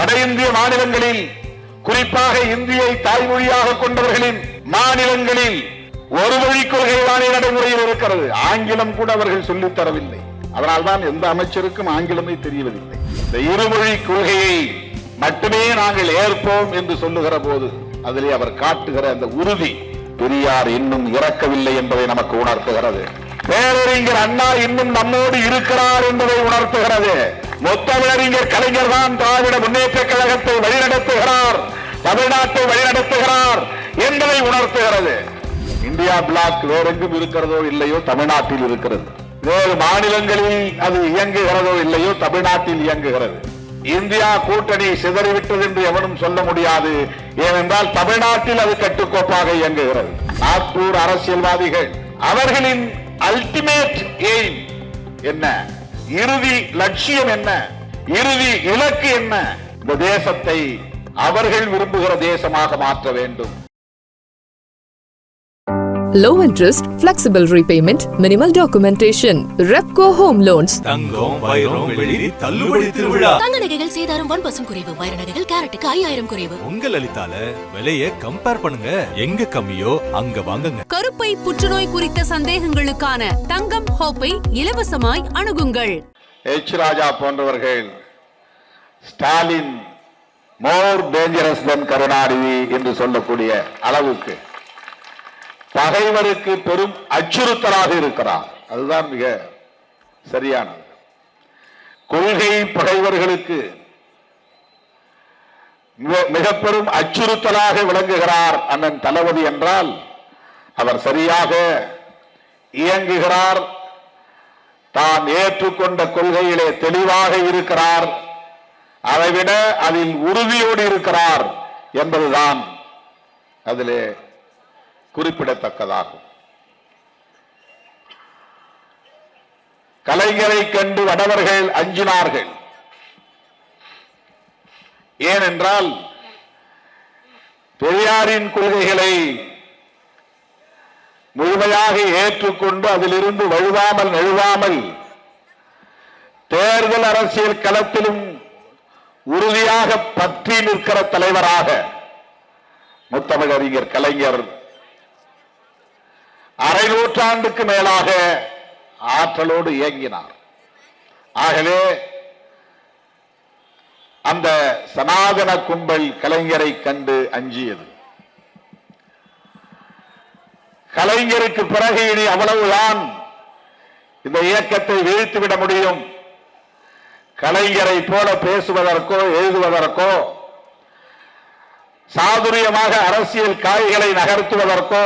வட இந்திய மாநிலங்களில் குறிப்பாக இந்தியை தாய்மொழியாக கொண்டவர்களின் மாநிலங்களில் ஒரு மொழி கொள்கைதானே நடைமுறையில் இருக்கிறது. ஆங்கிலம் கூட அவர்கள் சொல்லித் தரவில்லை. அதனால்தான் எந்த அமைச்சருக்கும் ஆங்கிலமே தெரியவதில்லை இந்த இருமொழி கொள்கையை மட்டுமே நாங்கள் ஏற்போம் என்று சொல்லுகிற போது அதிலே அவர் காட்டுகிற அந்த உறுதி பெரியார் இன்னும் இறக்கவில்லை என்பதை நமக்கு உணர்த்துகிறது. பேரறிஞர் அண்ணா இன்னும் நம்மோடு இருக்கிறார் என்பதை உணர்த்துகிறது. முத்தமிழறிஞர் கலைஞர் தான் திராவிட முன்னேற்ற கழகத்தை வழிநடத்துகிறார் தமிழ்நாட்டை வழிநடத்துகிறார் என்பதை உணர்த்துகிறது. இந்தியா பிளாக் வேறெங்கும் இருக்கிறதோ இல்லையோ தமிழ்நாட்டில் இருக்கிறது. வேறு மாநிலங்களில் அது இயங்குகிறதோ இல்லையோ தமிழ்நாட்டில் இயங்குகிறது. இந்தியா கூட்டணி சிதறிவிட்டது என்று எவனும் சொல்ல முடியாது. ஏனென்றால் தமிழ்நாட்டில் அது கட்டுக்கோப்பாக இயங்குகிறது. நாக்பூர் அரசியல்வாதிகள் அவர்களின் அல்டிமேட் எய்ம் என்ன? இறுதி லட்சியம் என்ன? இறுதி இலக்கு என்ன? இந்த தேசத்தை அவர்கள் விரும்புகிற தேசமாக மாற்ற வேண்டும். Low interest, flexible repayment, minimal documentation. Repco Home Loans. தங்கம் வைரம் வெள்ளி தள்ளுபடி திருவிழா. தங்க நகைகள் சேதாரம் ஒன் பர்சன்ட் குறைவு. வைர நகைகள் கேரட்டுக்கு ஐயாயிரம் குறைவு. உங்க லலிதால விலைய கம்பேர் பண்ணுங்க. எங்க கம்மியோ அங்க வாங்குங்க. கருப்பை புற்றுநோய் குறித்த சந்தேகங்களுக்கான தங்கம் ஹோப்பை இலவசமாய் அணுகுங்கள். எச் ராஜா போன்றவர்கள் Stalin more dangerous then Karunanidhi என்று சொல்லக்கூடிய அளவுக்கு. பகைவருக்கு பெரும் அச்சுறுத்தலாக இருக்கிறார். அதுதான் மிக சரியானது. கொள்கை பகைவர்களுக்கு மிக- மிக பெரும் அச்சுறுத்தலாக விளங்குகிறார் அண்ணன் தளபதி என்றால் அவர் சரியாக இயங்குகிறார். தான் ஏற்றுக்கொண்ட கொள்கையிலே தெளிவாக இருக்கிறார். அதைவிட அதில் உறுதியோடு இருக்கிறார் என்பதுதான் அதிலே குறிப்பிடத்தக்கதாகும். கலைஞரை கண்டு வடவர்கள் அஞ்சினார்கள். ஏனென்றால் பெரியாரின் கொள்கைகளை முழுமையாக ஏற்றுக்கொண்டு அதிலிருந்து வழுவாமல் நழுவாமல் தேர்தல் அரசியல் களத்திலும் உறுதியாக பற்றி நிற்கிற தலைவராக முத்தமிழறிஞர் கலைஞர் அரை நூற்றாண்டுக்கு மேலாக ஆற்றலோடு இயங்கினார். ஆகவே அந்த சனாதன கும்பல் கலைஞரை கண்டு அஞ்சியது. கலைஞருக்கு பிறகு இனி அவ்வளவுதான். இந்த இயக்கத்தை வீழ்த்துவிட முடியும். கலைஞரை போல பேசுவதற்கோ எழுதுவதற்கோ சாதுரியமாக அரசியல் காய்களை நகர்த்துவதற்கோ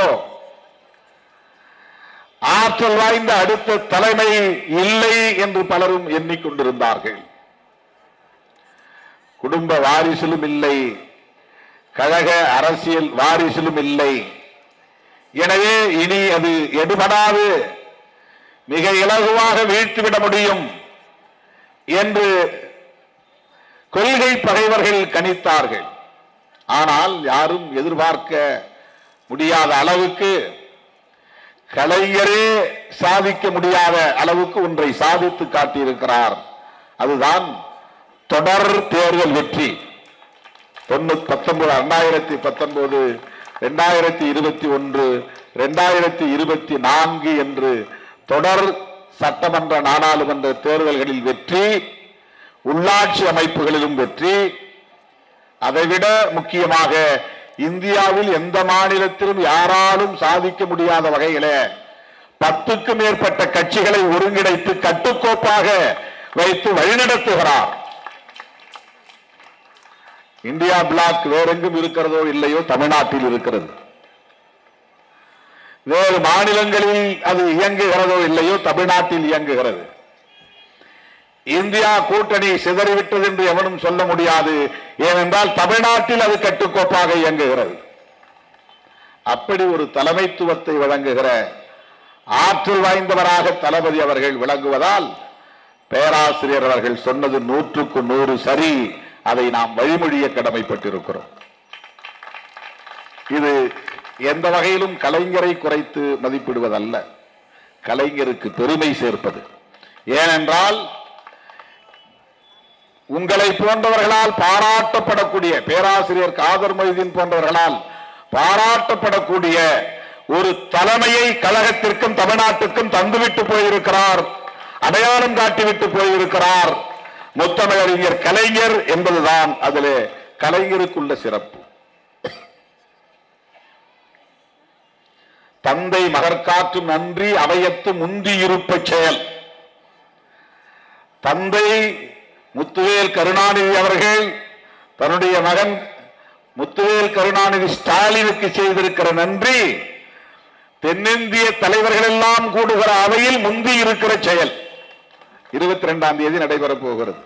ஆற்றல் வாய்ந்த அடுத்த தலைமை இல்லை என்று பலரும் எண்ணிக்கொண்டிருந்தார்கள். குடும்ப வாரிசிலும் இல்லை. கழக அரசியல் வாரிசிலும் இல்லை. எனவே இனி அது எடுபடாது. மிக இலகுவாக வீழ்த்திவிட முடியும் என்று கொள்கை பகைவர்கள் கணித்தார்கள். ஆனால் யாரும் எதிர்பார்க்க முடியாத அளவுக்கு கலைஞரே சாதிக்க முடியாத அளவுக்கு ஒன்றை சாதித்து காட்டியிருக்கிறார். அதுதான் தொடர் தேர்தல் வெற்றி. தொண்ணூத்தி பத்தொன்பது ரெண்டாயிரத்தி பத்தொன்பது ரெண்டாயிரத்தி இருபத்தி ஒன்று ரெண்டாயிரத்தி இருபத்தி நான்கு என்று தொடர் சட்டமன்ற நாடாளுமன்ற தேர்தல்களில் வெற்றி உள்ளாட்சி அமைப்புகளிலும் வெற்றி. அதைவிட முக்கியமாக இந்தியாவில் எந்த மாநிலத்திலும் யாராலும் சாதிக்க முடியாத வகையில பத்துக்கும் மேற்பட்ட கட்சிகளை ஒருங்கிணைத்து கட்டுக்கோப்பாக வைத்து வழிநடத்துகிறார். இந்தியா பிளாக் வேறெங்கும் இருக்கிறதோ இல்லையோ தமிழ்நாட்டில் இருக்கிறது. வேறு மாநிலங்களில் அது இயங்குகிறதோ இல்லையோ தமிழ்நாட்டில் இயங்குகிறது. இந்தியா கூட்டணி சிதறிவிட்டது என்று எவனும் சொல்ல முடியாது. ஏனென்றால் தமிழ்நாட்டில் அது கட்டுக்கோப்பாக இயங்குகிறது. அப்படி ஒரு தலைமைத்துவத்தை வழங்குகிற ஆற்றல் வாய்ந்தவராக தளபதி அவர்கள் விளங்குவதால் பேராசிரியர் அவர்கள் சொன்னது நூற்றுக்கு நூறு சரி. அதை நாம் வழிமொழிய கடமைப்பட்டிருக்கிறோம். இது எந்த வகையிலும் கலைஞரை குறைத்து மதிப்பிடுவதல்ல. கலைஞருக்கு பெருமை சேர்ப்பது. ஏனென்றால் உங்களை போன்றவர்களால் பாராட்டப்படக்கூடிய பேராசிரியர் காதர் மொய்தீன் போன்றவர்களால் பாராட்டப்படக்கூடிய ஒரு தலைமையை கழகத்திற்கும் தமிழ்நாட்டுக்கும் தந்துவிட்டு போயிருக்கிறார் அடையாளம் காட்டிவிட்டு போயிருக்கிறார். முத்தமிழறிஞர் கலைஞர் என்பதுதான் அதிலே கலைஞருக்குள்ள சிறப்பு. தந்தை மகற்காற்று நன்றி அவையத்து முந்தியிருப்ப செயல். தந்தை முத்துவேல் கருணாநிதி அவர்கள் தன்னுடைய மகன் முத்துவேல் கருணாநிதி ஸ்டாலினுக்கு செய்திருக்கிற நன்றி. தென்னிந்திய தலைவர்கள் எல்லாம் கூடுகிற அவையில் முந்தி இருக்கிற செயல். இருபத்தி ரெண்டாம் தேதி நடைபெறப் போகிறது.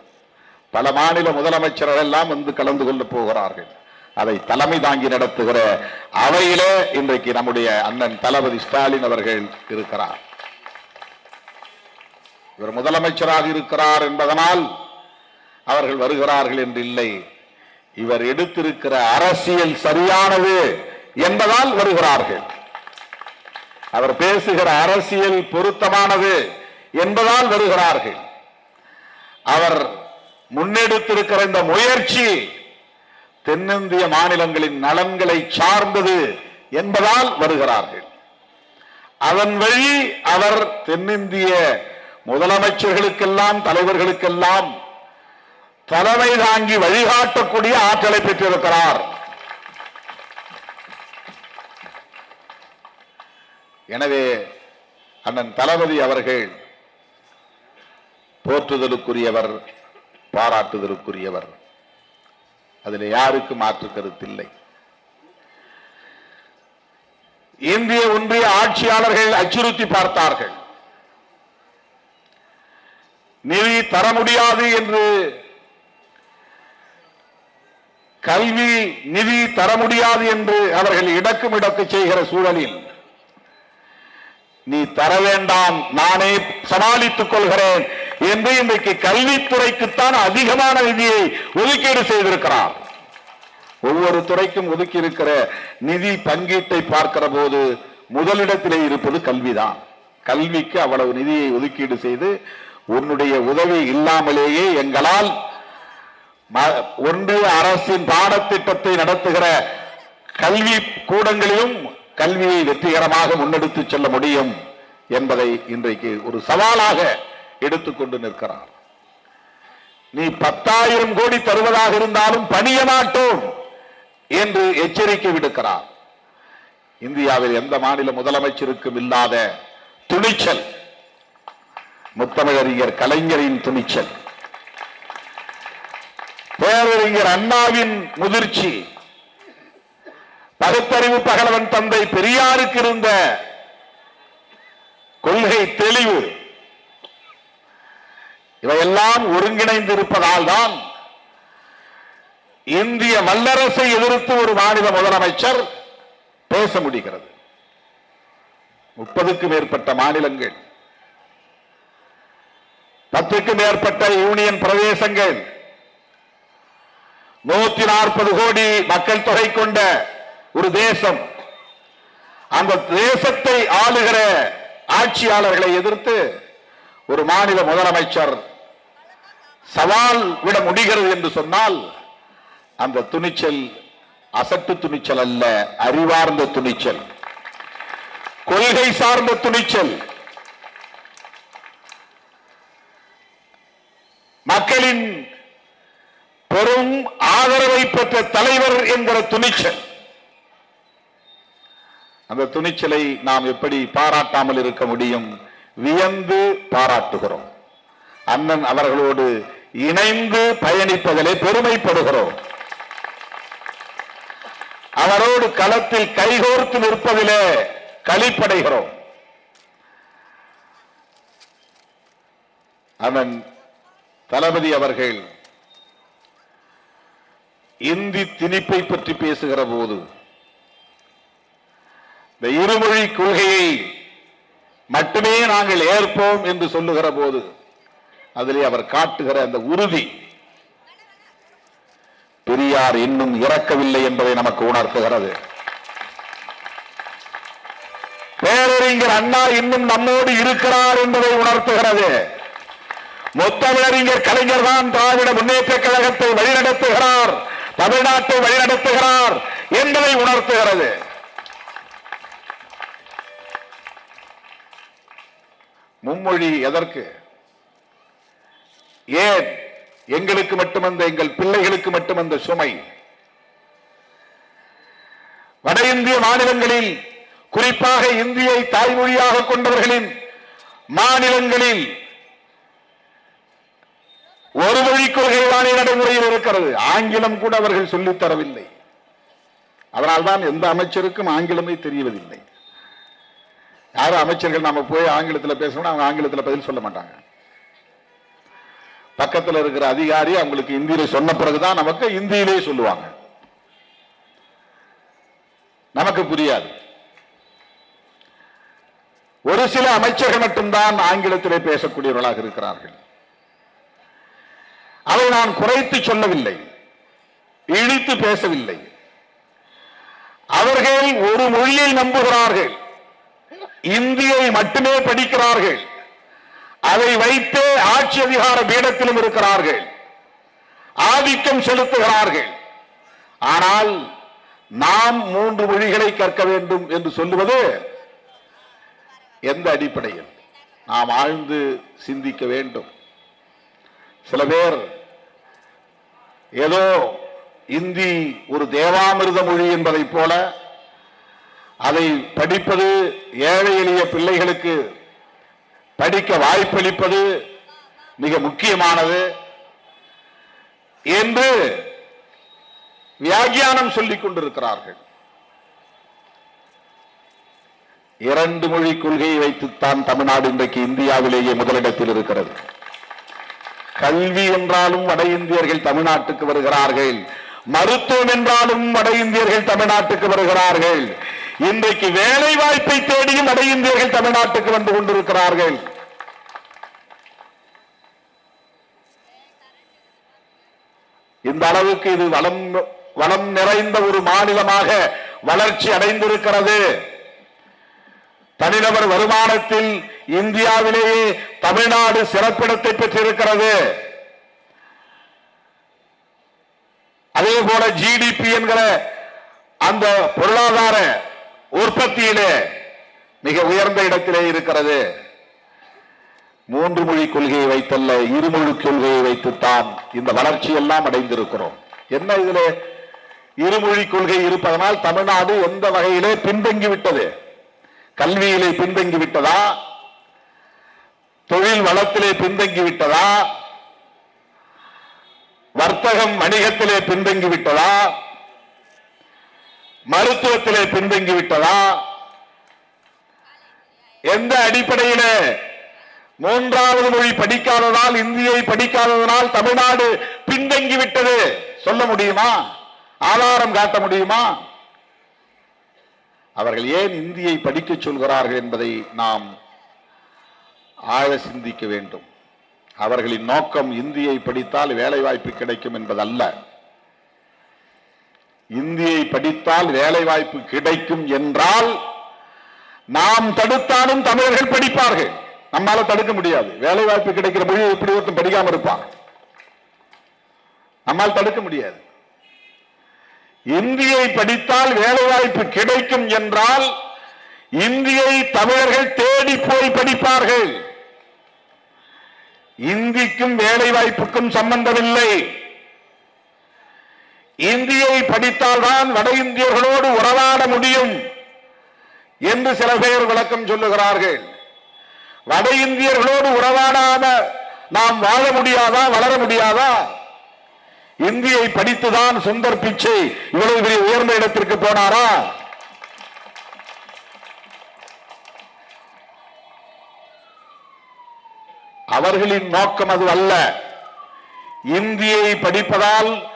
பல மாநில முதலமைச்சர்கள் எல்லாம் வந்து கலந்து கொள்ள போகிறார்கள். அதை தலைமை தாங்கி நடத்துகிற அவையிலே இன்றைக்கு நம்முடைய அண்ணன் தளபதி ஸ்டாலின் அவர்கள் இருக்கிறார். இவர் முதலமைச்சராக இருக்கிறார் என்பதனால் அவர்கள் வருகிறார்கள் என்று இல்லை. இவர் எடுத்திருக்கிற அரசியல் சரியானது என்பதால் வருகிறார்கள். அவர் பேசுகிற அரசியல் பொருத்தமானது என்பதால் வருகிறார்கள். அவர் முன்னெடுத்திருக்கிற இந்த முயற்சி தென்னிந்திய மாநிலங்களின் நலன்களை சார்ந்தது என்பதால் வருகிறார்கள். அதன் வழி அவர் தென்னிந்திய முதலமைச்சர்களுக்கெல்லாம் தலைவர்களுக்கெல்லாம் தலைமை தாங்கி வழிகாட்டக்கூடிய ஆற்றலை பெற்றிருக்கிறார். எனவே அண்ணன் தளபதி அவர்கள் போற்றுதலுக்குரியவர் பாராட்டுதலுக்குரியவர் அதில் யாருக்கு மாற்று கருத்தில்லை இந்திய ஒன்றிய ஆட்சியாளர்கள் அச்சுறுத்தி பார்த்தார்கள். நிதி தர முடியாது என்று கல்வி நிதி தர முடியாது என்று அவர்கள் இடக்கும் இடக்கு செய்கிற சூழலில் நீ தர வேண்டாம் நானே சமாளித்துக் கொள்கிறேன் என்று இன்றைக்கு கல்வித்துறைக்குத்தான் அதிகமான நிதியை ஒதுக்கீடு செய்திருக்கிறார். ஒவ்வொரு துறைக்கும் ஒதுக்கி இருக்கிற நிதி பங்கீட்டை பார்க்கிற போது முதலிடத்திலே இருப்பது கல்விதான். கல்விக்கு அவ்வளவு நிதியை ஒதுக்கீடு செய்து உன்னுடைய உதவி இல்லாமலேயே எங்களால் ஒன்றிய அரசின் பாடத்திட்டத்தை நடத்துகிற கல்வி கூடங்களிலும் கல்வியை வெற்றிகரமாக முன்னெடுத்து செல்ல முடியும் என்பதை இன்றைக்கு ஒரு சவாலாக எடுத்துக்கொண்டு நிற்கிறார். நீ பத்தாயிரம் கோடி தருவதாக இருந்தாலும் பணிய மாட்டோம் என்று எச்சரிக்கை விடுக்கிறார். இந்தியாவில் எந்த மாநில முதலமைச்சருக்கும் இல்லாத துணிச்சல் முத்தமிழறிஞர் கலைஞரின் துணிச்சல். பேரறிஞர் அண்ணாவின் முதிர்ச்சி. பகுத்தறிவு பகலவன் தந்தை பெரியாருக்கு இருந்த கொள்கை தெளிவு. இவையெல்லாம் ஒருங்கிணைந்து இருப்பதால் தான் இந்திய வல்லரசை எதிர்த்து ஒரு மாநில முதலமைச்சர் பேச முடிகிறது. முப்பதுக்கும் மேற்பட்ட மாநிலங்கள் பத்துக்கும் மேற்பட்ட யூனியன் பிரதேசங்கள் நூத்தி நாற்பது கோடி மக்கள் தொகை கொண்ட ஒரு தேசம். அந்த தேசத்தை ஆளுகிற ஆட்சியாளர்களை எதிர்த்து ஒரு மாநில முதலமைச்சர் சவால் விட முடிகிறது என்று சொன்னால் அந்த துணிச்சல் அசட்டு துணிச்சல் அல்ல அறிவார்ந்த துணிச்சல். கொள்கை சார்ந்த துணிச்சல். மக்களின் பெரும் ஆதரவை பெற்ற தலைவர் என்கிற துணிச்சல். அந்த துணிச்சலை நாம் எப்படி பாராட்டாமல் இருக்க முடியும்? வியந்து பாராட்டுகிறோம். அண்ணன் அவர்களோடு இணைந்து பயணிப்பதிலே பெருமைப்படுகிறோம். அவரோடு களத்தில் கைகோர்த்து நிற்பதிலே களிப்படைகிறோம். அவன் தளபதி அவர்கள் இந்தி திணிப்பை பற்றி பேசுகிற போது இந்த இருமொழி கொள்கையை மட்டுமே நாங்கள் ஏற்போம் என்று சொல்லுகிற போது அதிலே அவர் காட்டுகிற அந்த உறுதி பெரியார் இன்னும் இறக்கவில்லை என்பதை நமக்கு உணர்த்துகிறது. பேரறிஞர் அண்ணா இன்னும் நம்மோடு இருக்கிறார் என்பதை உணர்த்துகிறது. மொத்த பேரறிஞர் கலைஞர் தான் திராவிட முன்னேற்ற கழகத்தை வழிநடத்துகிறார். தமிழ்நாட்டை வழிநடத்துகிறார் என்பதை உணர்த்துகிறது. மும்மொழி எதற்கு? ஏன் எங்களுக்கு மட்டுமந்த எங்கள் பிள்ளைகளுக்கு மட்டுமந்த சுமை? வட இந்திய மாநிலங்களில் குறிப்பாக இந்தியை தாய்மொழியாக கொண்டவர்களின் மாநிலங்களில் ஒரு மொழி கொள்கைதானே நடைமுறையில் இருக்கிறது. ஆங்கிலம் கூட அவர்கள் சொல்லித் தரவில்லை. அதனால்தான் எந்த அமைச்சருக்கும் ஆங்கிலமே தெரியவதில்லை. யாரும் அமைச்சர்கள் நாம போய் ஆங்கிலத்தில் பேசணும்னா அவங்க ஆங்கிலத்தில் பதில் சொல்ல மாட்டாங்க. பக்கத்தில் இருக்கிற அதிகாரி அவங்களுக்கு இந்தியில சொன்ன பிறகுதான் நமக்கு இந்தியிலே சொல்லுவாங்க. நமக்கு புரியாது. ஒரு சில அமைச்சர்கள் மட்டும்தான் ஆங்கிலத்திலே பேசக்கூடியவர்களாக இருக்கிறார்கள். அதை நான் குறைத்து சொல்லவில்லை. இழித்து பேசவில்லை. அவர்கள் ஒரு மொழியை நம்புகிறார்கள். இந்தியை மட்டுமே படிக்கிறார்கள். அதை வைத்தே ஆட்சி அதிகார பீடத்திலும் இருக்கிறார்கள். ஆதிக்கம் செலுத்துகிறார்கள். ஆனால் நாம் மூன்று மொழிகளை கற்க வேண்டும் என்று சொல்லுவது எந்த அடிப்படையில்? நாம் ஆழ்ந்து சிந்திக்க வேண்டும். சில பேர் ஏதோ இந்தி ஒரு தேவாமிர்த மொழி என்பதைப் போல அதை படிப்பது ஏழை எளிய பிள்ளைகளுக்கு படிக்க வாய்ப்பளிப்பது மிக முக்கியமானது என்று வியாக்கியானம் சொல்லிக் கொண்டிருக்கிறார்கள். இரண்டு மொழி கொள்கையை வைத்துத்தான் தமிழ்நாடு இன்றைக்கு இந்தியாவிலேயே முதலிடத்தில் இருக்கிறது. கல்வி என்றாலும் வட இந்தியர்கள் தமிழ்நாட்டுக்கு வருகிறார்கள். மருத்துவம் என்றாலும் வட இந்தியர்கள் தமிழ்நாட்டுக்கு வருகிறார்கள். இன்றைக்கு வேலை வாய்ப்பை தேடியும் வட இந்தியர்கள் தமிழ்நாட்டுக்கு வந்து கொண்டிருக்கிறார்கள். இந்த அளவுக்கு இது வளம் வளம் நிறைந்த ஒரு மாநிலமாக வளர்ச்சி அடைந்திருக்கிறது. தனிநபர் வருமானத்தில் இந்தியாவிலேயே தமிழ்நாடு சிறப்பிடத்தை பெற்றிருக்கிறது. அதே போல ஜிடிபி என்கிற அந்த பொருளாதார உற்பத்தியிலே மிக உயர்ந்த இடத்திலே இருக்கிறது. மூன்று மொழி கொள்கையை வைத்தல்ல இருமொழி கொள்கையை வைத்துத்தான் இந்த வளர்ச்சி எல்லாம் அடைந்திருக்கிறோம். என்ன இதில் இருமொழி கொள்கை இருப்பதனால் தமிழ்நாடு எந்த வகையிலே பின்தங்கிவிட்டது? கல்வியிலே பின்தங்கிவிட்டதா? தொழில் வளத்திலே பின்தங்கி விட்டதா வர்த்தகம் வணிகத்திலே பின்தங்கி விட்டதா மருத்துவத்திலே பின்தங்கி விட்டதா எந்த அடிப்படையில? மூன்றாவது மொழி படிக்காததால் இந்தியை படிக்காததனால் தமிழ்நாடு பின்தங்கி விட்டது சொல்ல முடியுமா? ஆதாரம் காட்ட முடியுமா? அவர்கள் ஏன் இந்தியை படிக்க சொல்கிறார்கள் என்பதை நாம் ஆழ சிந்திக்க வேண்டும். அவர்களின் நோக்கம் இந்தியை படித்தால் வேலை வாய்ப்பு கிடைக்கும் என்பதல்ல. இந்தியை படித்தால் வேலை வாய்ப்பு கிடைக்கும் என்றால் நாம் தடுத்தாலும் தமிழர்கள் படிப்பார்கள். நம்மால தடுக்க முடியாது. வேலை வாய்ப்பு கிடைக்கிற மொழி எப்படி ஒருத்தன் படிக்காம இருப்பான்? நம்மால் தடுக்க முடியாது. இந்தியை படித்தால் வேலை வாய்ப்பு கிடைக்கும் என்றால் இந்தியை தமிழர்கள் தேடி போய் படிப்பார்கள். இந்திக்கும் வேலை வாய்ப்புக்கும் சம்பந்தமில்லை. இந்தியை படித்தால்தான் வட இந்தியர்களோடு உறவாட முடியும் என்று சில பேர் விளக்கம் சொல்லுகிறார்கள். வட இந்தியர்களோடு உறவாடாம நாம் வாழ முடியாதா வளர முடியாதா? இந்தியை படித்துதான் சுந்தர் பிச்சை இவ்வளவு பெரிய உயர்ந்த இடத்திற்கு போனாரா? அவர்களின் நோக்கம் அது அல்ல. இந்தியை படிப்பதால்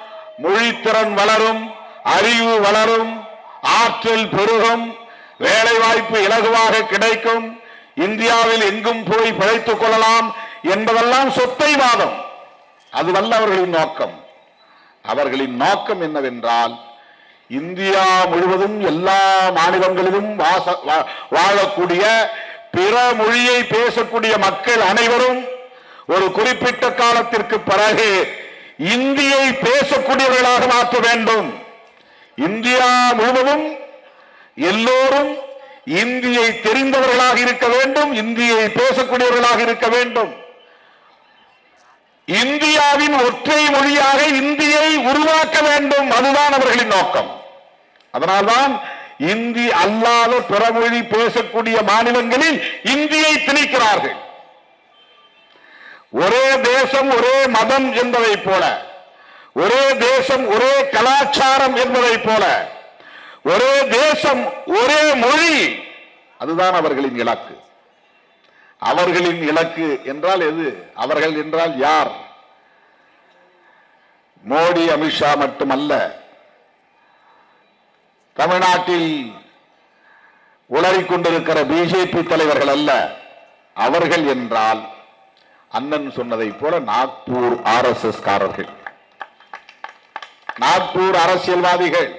மொழித்திறன் வளரும் அறிவு வளரும் ஆற்றல் பெருகும் வேலைவாய்ப்பு இலகுவாக கிடைக்கும் இந்தியாவில் எங்கும் போய் பிழைத்துக் கொள்ளலாம் என்பதெல்லாம் சொத்தை வாதம். அதுவல்ல அவர்களின் நோக்கம். அவர்களின் நோக்கம் என்னவென்றால் இந்தியா முழுவதும் எல்லா மாநிலங்களிலும் வாச- வா- வாழக்கூடிய பிற மொழியை பேசக்கூடிய மக்கள் அனைவரும் ஒரு குறிப்பிட்ட காலத்திற்கு பிறகு இந்தியை பேசக்கூடியவர்களாக மாற்ற வேண்டும். இந்தியா முழுவதும் எல்லோரும் இந்தியை தெரிந்தவர்களாக இருக்க வேண்டும் இந்தியை பேசக்கூடியவர்களாக இருக்க வேண்டும். இந்தியாவின் ஒற்றை மொழியாக இந்தியை உருவாக்க வேண்டும் அதுதான் அவர்களின் நோக்கம். அதனால்தான் இந்தி அல்லாத பிறமொழி பேசக்கூடிய மாநிலங்களில் இந்தியை திணிக்கிறார்கள். ஒரே தேசம் ஒரே மதம் என்பதை போல ஒரே தேசம் ஒரே கலாச்சாரம் என்பதை போல ஒரே தேசம் ஒரே மொழி அதுதான் அவர்களின் இலக்கு. அவர்களின் இலக்கு என்றால் எது? அவர்கள் என்றால் யார்? மோடி அமித்ஷா மட்டுமல்ல. தமிழ்நாட்டில் உளறிக் கொண்டிருக்கிற பிஜேபி தலைவர்கள் அல்ல அவர்கள் என்றால் அண்ணன் சொன்னதை போல நாக்பூர் ஆர் எஸ் எஸ் காரர்கள். நாக்பூர் அரசியல்வாதிகள்.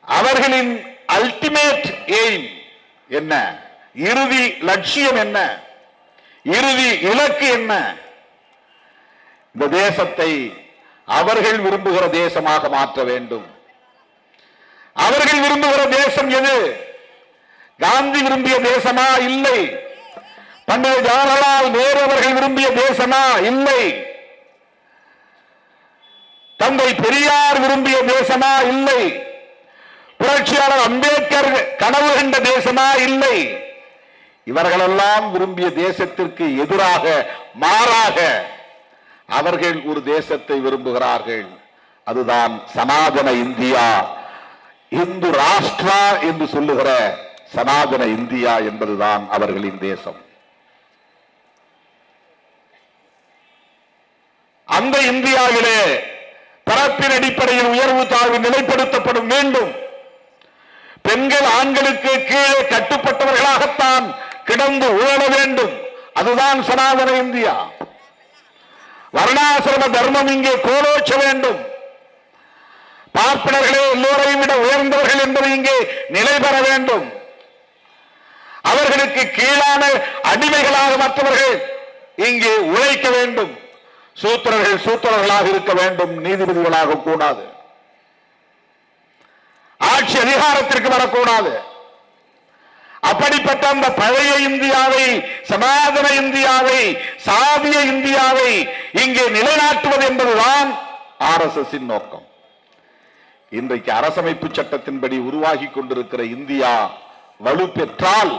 அவர்களின் அல்டிமேட் எய்ம் என்ன? இறுதி லட்சியம் என்ன? இறுதி இலக்கு என்ன? இந்த தேசத்தை அவர்கள் விரும்புகிற தேசமாக மாற்ற வேண்டும். அவர்கள் விரும்புகிற தேசம் எது? காந்தி விரும்பிய தேசமா? இல்லை. பண்டைய ஜவஹர்லால் நேரு அவர்கள் விரும்பிய தேசமா? இல்லை. தந்தை பெரியார் விரும்பிய தேசமா? இல்லை. புரட்சியாளர் அம்பேத்கர் கனவு கண்ட தேசமா? இல்லை. இவர்களெல்லாம் விரும்பிய தேசத்திற்கு எதிராக மாறாக அவர்கள் ஒரு தேசத்தை விரும்புகிறார்கள். அதுதான் சனாதன இந்தியா. இந்து ராஷ்டிரா என்று சொல்லுகிற சனாதன இந்தியா என்பதுதான் அவர்களின் தேசம். அந்த இந்தியாவிலே பரப்பின் அடிப்படையில் உயர்வு தாழ்வு நிலைப்படுத்தப்படும் வேண்டும். பெண்கள் ஆண்களுக்கு கீழே கட்டுப்பட்டவர்களாகத்தான் கிடந்து உழல வேண்டும். அதுதான் சனாதன இந்தியா. வர்ணாசிரம தர்மம் இங்கே கோலோச்ச வேண்டும். பார்ப்பனர்களே எல்லோரையும் விட உயர்ந்தவர்கள் என்பது இங்கே நிலை பெற வேண்டும். அவர்களுக்கு கீழான அடிமைகளாக மற்றவர்கள் இங்கே உழைக்க வேண்டும். சூத்திரர்கள் சூத்திரர்களாக இருக்க வேண்டும் நீதிபதிகளாக கூடாது. ஆட்சி அதிகாரத்திற்கு வரக்கூடாது. அப்படிப்பட்ட அந்த பழைய இந்தியாவை சனாதன இந்தியாவை சாதிய இந்தியாவை இங்கே நிலைநாட்டுவது என்பதுதான் ஆர் எஸ் எஸ் நோக்கம். இன்றைக்கு அரசமைப்பு சட்டத்தின்படி உருவாகி கொண்டிருக்கிற இந்தியா வலு பெற்றால்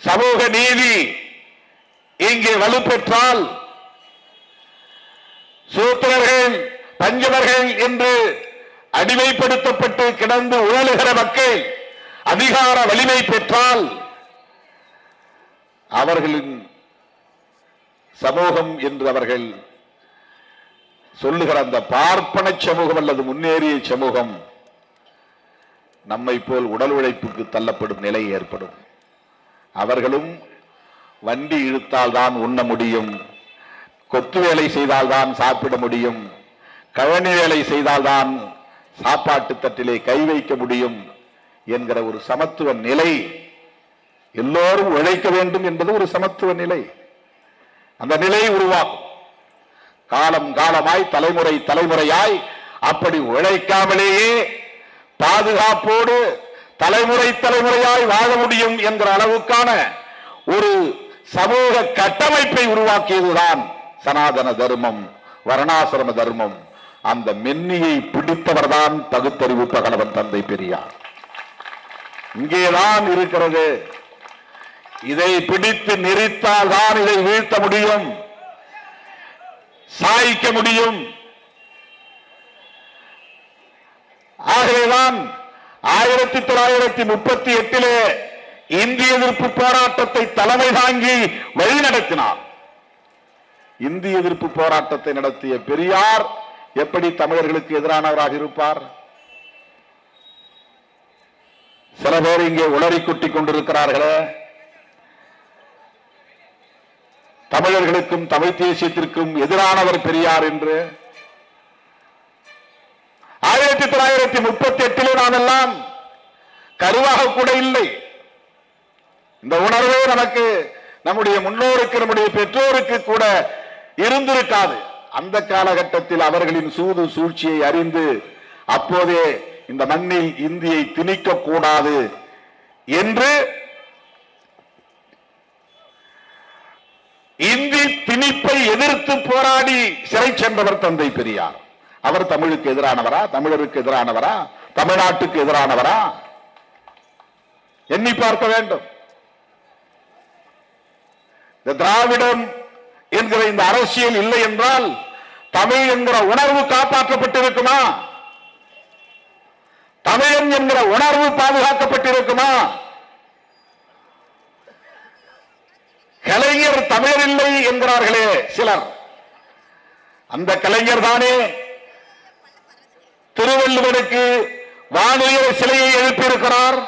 சமூக நீதி இங்கே வலு பெற்றால் சூத்திரர்கள் பஞ்சவர்கள் என்று அடிமைப்படுத்தப்பட்டு கிடந்து உழலுகிற மக்கள் அதிகார வலிமை பெற்றால் அவர்களின் சமூகம் என்று அவர்கள் சொல்லுகிற அந்த பார்ப்பன சமூகம் அல்லது முன்னேறிய சமூகம் நம்மை போல் உடல் உழைப்புக்கு தள்ளப்படும் நிலை ஏற்படும். அவர்களும் வண்டி இழுத்தால் தான் உண்ண முடியும் கொத்து வேலை செய்தால் தான் சாப்பிட முடியும் கழனி வேலை செய்தால் தான் சாப்பாட்டு தட்டிலே கை வைக்க முடியும் என்கிற ஒரு சமத்துவ நிலை எல்லோரும் உழைக்க வேண்டும் என்பது ஒரு சமத்துவ நிலை. அந்த நிலை உருவாகும். காலம் காலமாய் தலைமுறை தலைமுறையாய் அப்படி உழைக்காமலேயே பாதுகாப்போடு தலைமுறை தலைமுறையாய் வாழ முடியும் என்கிற அளவுக்கான ஒரு சமூக கட்டமைப்பை உருவாக்கியதுதான் சனாதன தர்மம் வர்ணாசிரம தர்மம். அந்த மென்னியை பிடித்தவர் தான் பகுத்தறிவு பகலவன் தந்தை பெரியார். இங்கேதான் இருக்கிறது. இதை பிடித்து நெறித்தால் தான் இதை வீழ்த்த முடியும். சாய்க்க முடியும். ஆகவேதான் ஆயிரத்தி தொள்ளாயிரத்தி முப்பத்தி எட்டிலே இந்திய எதிர்ப்பு போராட்டத்தை தலைமை தாங்கி வழிநடத்தினார். இந்திய எதிர்ப்பு போராட்டத்தை நடத்திய பெரியார் எப்படி தமிழர்களுக்கு எதிரானவராக இருப்பார்? சில பேர் இங்கே உளறி கொட்டிக் கொண்டிருக்கிறார்களே. தமிழர்களுக்கும் தமிழ் தேசியத்திற்கும் எதிரானவர் பெரியார் என்று. ஆயிரத்தி தொள்ளாயிரத்தி முப்பத்தி எட்டிலே நாம் எல்லாம் கருவாக கூட இல்லை. இந்த உணர்வே நமக்கு நம்முடைய முன்னோருக்கு நம்முடைய பெற்றோருக்கு கூட இருந்திருக்காது. அந்த காலகட்டத்தில் அவர்களின் சூது சூழ்ச்சியை அறிந்து அப்போதே இந்த மண்ணில் இந்தியை திணிக்க கூடாது என்று இந்தி திணிப்பை எதிர்த்து போராடி சிறை சென்றவர் தந்தை பெரியார். அவர் தமிழுக்கு எதிரானவரா? தமிழருக்கு எதிரானவரா? தமிழ்நாட்டுக்கு எதிரானவரா? எண்ணி பார்க்க வேண்டும். இந்த திராவிடம் என்கிற இந்த அரசியல் இல்லை என்றால் தமிழ் என்கிற உணர்வு காப்பாற்றப்பட்டிருக்குமா? தமிழன் என்கிற உணர்வு பாதுகாக்கப்பட்டிருக்குமா? கலைஞர் தமிழர் இல்லை என்கிறார்களே சிலர். அந்த கலைஞர் தானே திருவள்ளுவருக்கு வானுயர சிலையை எழுப்பியிருக்கிறார்.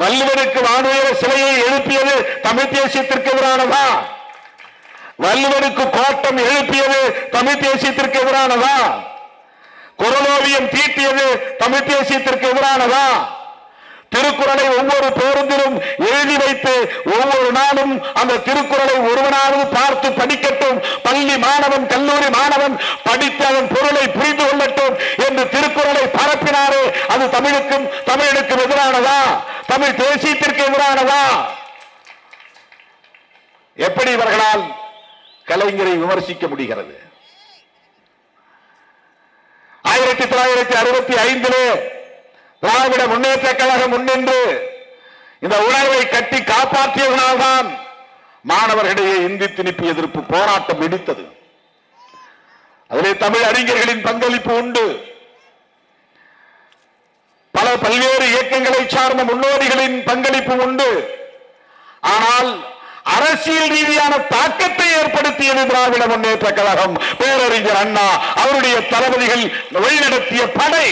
வள்ளுவனுக்கு வானுயர சிலையை எழுப்பியது தமிழ் தேசியத்திற்கு எதிரானதா? வள்ளுவனுக்கு கோட்டம் எழுப்பியது தமிழ் தேசியத்திற்கு எதிரானதா? குரலோவியம் தீட்டியது தமிழ் தேசியத்திற்கு எதிரானதா? திருக்குறளை ஒவ்வொரு பேருந்திலும் எழுதி வைத்து ஒவ்வொரு நாளும் அந்த திருக்குறளை ஒருவனாவது பார்த்து படிக்கட்டும். பள்ளி மாணவன் கல்லூரி மாணவன் படித்து அதன் பொருளை புரிந்து கொள்ளட்டும் என்று திருக்குறளை பரப்பினாரே. அது தமிழுக்கும் தமிழுக்கும் எதிரானதா? தமிழ் தேசியத்திற்கு எதிரானதா? எப்படி இவர்களால் கலைஞரை விமர்சிக்க முடிகிறது? ஆயிரத்தி தொள்ளாயிரத்தி அறுபத்தி ஐந்திலே திராவிட முன்னேற்ற கழகம் முன்னின்று இந்த உணர்வை கட்டி காப்பாற்றியதனால்தான் மாணவர்களிடையே இந்தி திணிப்பு எதிர்ப்பு போராட்டம் வெடித்தது. அதிலே தமிழ் அறிஞர்களின் பங்களிப்பு உண்டு. பல பல்வேறு இயக்கங்களை சார்ந்த முன்னோடிகளின் பங்களிப்பு உண்டு. ஆனால் அரசியல் ரீதியான தாக்கத்தை ஏற்படுத்தியது திராவிட முன்னேற்ற கழகம். பேரறிஞர் அண்ணா அவருடைய தளபதிகள் வழிநடத்திய படை.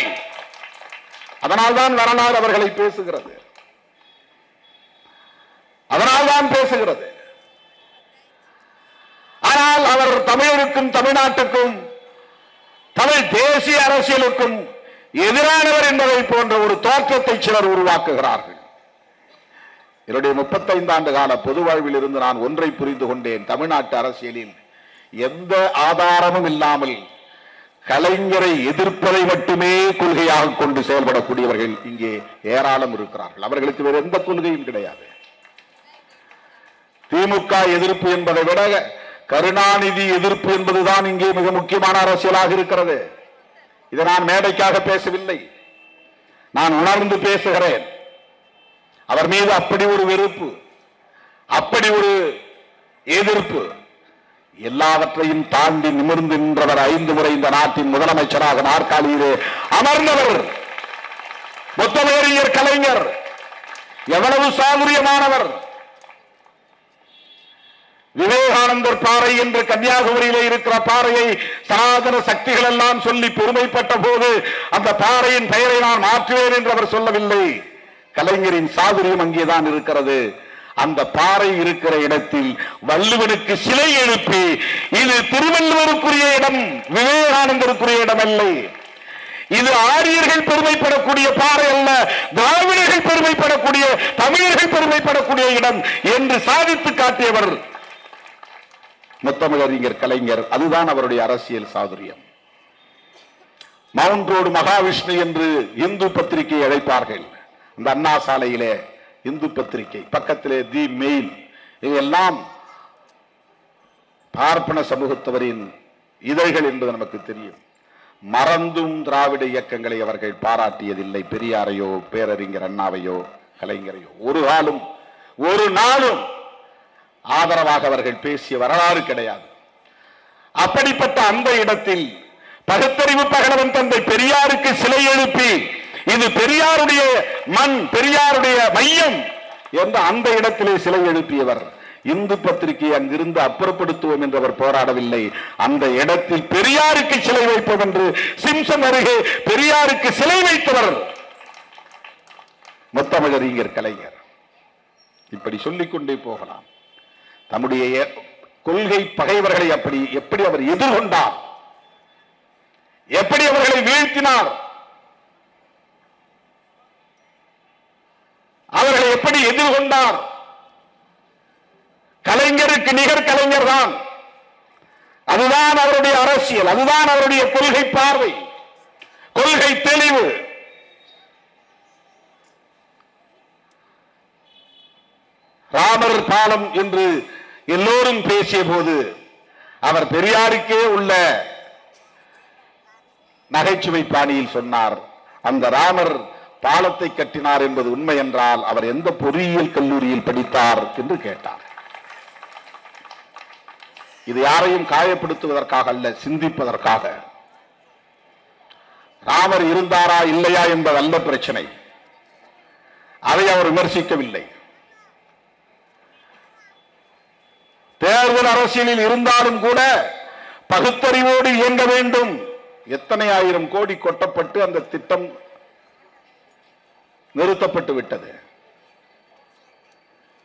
அதனால்தான் வரலாறு அவர்களை பேசுகிறது. அதனால்தான் பேசுகிறது. ஆனால் அவர் தமிழருக்கும் தமிழ்நாட்டுக்கும் தமிழ் தேசிய அரசியலுக்கும் எதிரானவர் என்பதை போன்ற ஒரு தோற்றத்தை சிலர் உருவாக்குகிறார்கள். என்னுடைய முப்பத்தைந்து ஆண்டு கால பொது வாழ்வில் இருந்து நான் ஒன்றை புரிந்து கொண்டேன். தமிழ்நாட்டு அரசியலில் எந்த ஆதாரமும் இல்லாமல் கலைஞரை எதிர்ப்பதை மட்டுமே கொள்கையாக கொண்டு செயல்படக்கூடியவர்கள் இங்கே ஏராளம் இருக்கிறார்கள். அவர்களுக்கு வேறு எந்த கொள்கையும் கிடையாது. திமுக எதிர்ப்பு என்பதை விட கருணாநிதி எதிர்ப்பு என்பதுதான் இங்கே மிக முக்கியமான அரசியலாக இருக்கிறது. இதை நான் மேடைக்காக பேசவில்லை. நான் உணர்ந்து பேசுகிறேன். அவர் மீது அப்படி ஒரு வெறுப்பு அப்படி ஒரு எதிர்ப்பு எல்லாவற்றையும் தாண்டி நிமிர்ந்து நின்றவர் ஐந்து முறை இந்த நாட்டின் முதலமைச்சராக நாற்காலியிலே அமர்ந்தவர். முத்தமிழறிஞர் கலைஞர் எவ்வளவு சாதுரியமானவர். விவேகானந்தர் பாறை என்று கன்னியாகுமரியிலே இருக்கிற பாறையை சனாதன சக்திகள் எல்லாம் சொல்லி பெருமைப்பட்ட போது அந்த பாறையின் பெயரை நான் மாற்றுவேன் என்று அவர் சொல்லவில்லை. கலைஞரின் சாதுரியம் அங்கேதான் இருக்கிறது. அந்த பாறை இருக்கிற இடத்தில் வள்ளுவனுக்கு சிலை எழுப்பி இது திருவள்ளுவருக்குரிய இடம் விவேகானந்தருக்குரிய இடம் அல்ல. இது ஆரியர்கள் பெருமைப்படக்கூடிய பாறை அல்ல திராவிடர்கள் பெருமைப்படக்கூடிய தமிழர்கள் பெருமைப்படக்கூடிய இடம் என்று சாதித்து காட்டியவர் முத்தமிழறிஞர் கலைஞர். அதுதான் அவருடைய அரசியல் சாதுரியம். மவுண்ட் ரோடு மகாவிஷ்ணு என்று இந்து பத்திரிகை அழைப்பார்கள். அந்த அண்ணா சாலையிலே இந்து பத்திரிகை பக்கத்திலே தி மெயில். இவையெல்லாம் பார்ப்பன சமூகத்தவரின் இதழ்கள் என்பது நமக்கு தெரியும். மறந்தும் திராவிட இயக்கங்களை அவர்கள் பாராட்டியதில்லை. பெரியாரையோ பேரறிஞர் அண்ணாவையோ கலைஞரையோ. ஒரு காலம் ஒரு நாளும் ஆதரவாக அவர்கள் பேசிய வரலாறு கிடையாது. அப்படிப்பட்ட அந்த இடத்தில் பகுத்தறிவு பகலவன் தந்தை பெரியாருக்கு சிலை எழுப்பி இது பெரியாருடைய மண் பெரியாருடைய மையம் என்று அந்த இடத்திலே சிலை எழுப்பியவர். இந்து பத்திரிகையை அங்கிருந்து அப்புறப்படுத்துவோம் என்று அவர் போராடவில்லை. அந்த இடத்தில் பெரியாருக்கு சிலை வைப்போம் என்று சிம்சன் அருகே பெரியாருக்கு சிலை வைத்தவர் முத்தமிழறிஞர் கலைஞர். இப்படி சொல்லிக்கொண்டே போகலாம். தம்முடைய கொள்கை பகைவர்களை அப்படி எப்படி அவர் எதிர்கொண்டார்? எப்படி அவர்களை வீழ்த்தினார் அவர்களை எப்படி எதிர்கொண்டார்? கலைஞருக்கு நிகர் கலைஞர் தான் அதுதான் அவருடைய அரசியல் அதுதான் அவருடைய கொள்கை பார்வை கொள்கை தெளிவு. ராமர் பாலம் என்று எல்லோரும் பேசிய போது அவர் பெரியாருக்கே உள்ள நகைச்சுவை பாணியில் சொன்னார் அந்த ராமர் பாலத்தை கட்டினார் என்பது உண்மை என்றால் அவர் எந்த பொறியியல் கல்லூரியில் படித்தார் என்று கேட்டார். இது யாரையும் காயப்படுத்துவதற்காக அல்ல சிந்திப்பதற்காக. ராமர் இருந்தாரா இல்லையா என்பது அல்ல பிரச்சனை. அதை அவர் விமர்சிக்கவில்லை. தேர்தல் அரசியலில் இருந்தாலும் கூட பகுத்தறிவோடு இயங்க வேண்டும். எத்தனை ஆயிரம் கோடி கொட்டப்பட்டு அந்த திட்டம் நிறுத்தப்பட்டு விட்டது.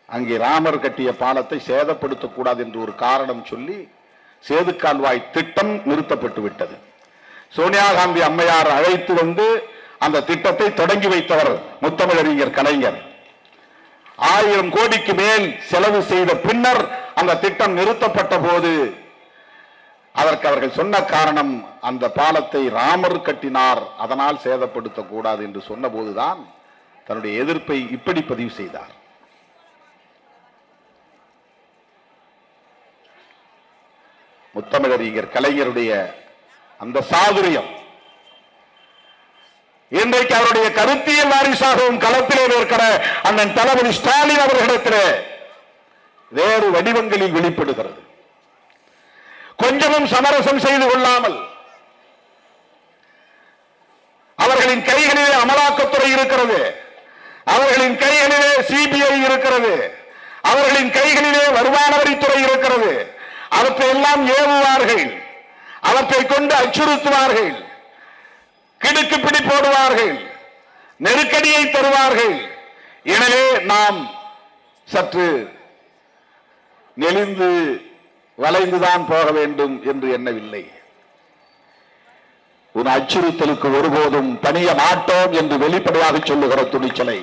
அங்கே ராமர் கட்டிய பாலத்தை சேதப்படுத்தக்கூடாது என்று ஒரு காரணம் சொல்லி சேது கால்வாய் திட்டம் நிறுத்தப்பட்டு விட்டது. சோனியா காந்தி அம்மையார் அழைத்து வந்து அந்த திட்டத்தை தொடங்கி வைத்தவர் முத்தமிழறிஞர் கலைஞர். ஆயிரம் கோடிக்கு மேல் செலவு செய்த பின்னர் அந்த திட்டம் நிறுத்தப்பட்ட போது அதற்கு அவர்கள் சொன்ன காரணம் அந்த பாலத்தை ராமர் கட்டினார் அதனால் சேதப்படுத்தக்கூடாது என்று என்று சொன்னபோதுதான் தன்னுடைய எதிர்ப்பை இப்படி பதிவு செய்தார். முத்தமிழறிஞர் கலைஞருடைய அந்த சாதுரியம் இன்றைக்கு அவருடைய கருத்தியல் வாரிசாகவும் களத்திலே இருக்கிற அண்ணன் தளபதி ஸ்டாலின் அவர்களிடத்திலே வேறு வடிவங்களில் வெளிப்படுகிறது. கொஞ்சமும் சமரசம் செய்து கொள்ளாமல் அவர்களின் கைகளிலே அமலாக்கத்துறை இருக்கிறது. அவர்களின் கைகளிலே சிபிஐ இருக்கிறது. அவர்களின் கைகளிலே வருமான வரித்துறை இருக்கிறது. அவற்றை எல்லாம் ஏவுவார்கள். அவற்றை கொண்டு அச்சுறுத்துவார்கள். கிடுக்கு பிடி போடுவார்கள். நெருக்கடியை தருவார்கள். எனவே நாம் சற்று நெளிந்து வளைந்துதான் போக வேண்டும் என்று எண்ணவில்லை. உன் அச்சுறுத்தலுக்கு ஒருபோதும் பணிய மாட்டோம் என்று வெளிப்படையாக சொல்லுகிற துணிச்சலை.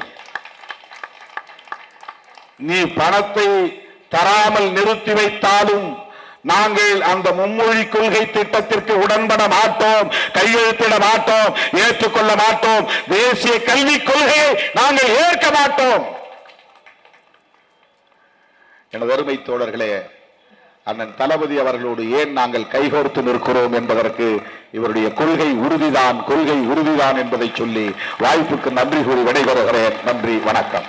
நீ பணத்தை தராமல் நிறுத்தி வைத்தாலும் நாங்கள் அந்த மும்மொழி கொள்கை திட்டத்திற்கு உடன்பட மாட்டோம் கையெழுத்திட மாட்டோம் ஏற்றுக்கொள்ள மாட்டோம். தேசிய கல்விக் கொள்கையை நாங்கள் ஏற்க மாட்டோம். எனது அருமை தோழர்களே அண்ணன் தளபதி அவர்களோடு ஏன் நாங்கள் கைகோர்த்து நிற்கிறோம் என்பதற்கு இவருடைய கொள்கை உறுதிதான் கொள்கை உறுதிதான் என்பதை சொல்லி வாய்ப்புக்கு நன்றி கூறி விடைபெறுகிறேன். நன்றி வணக்கம்.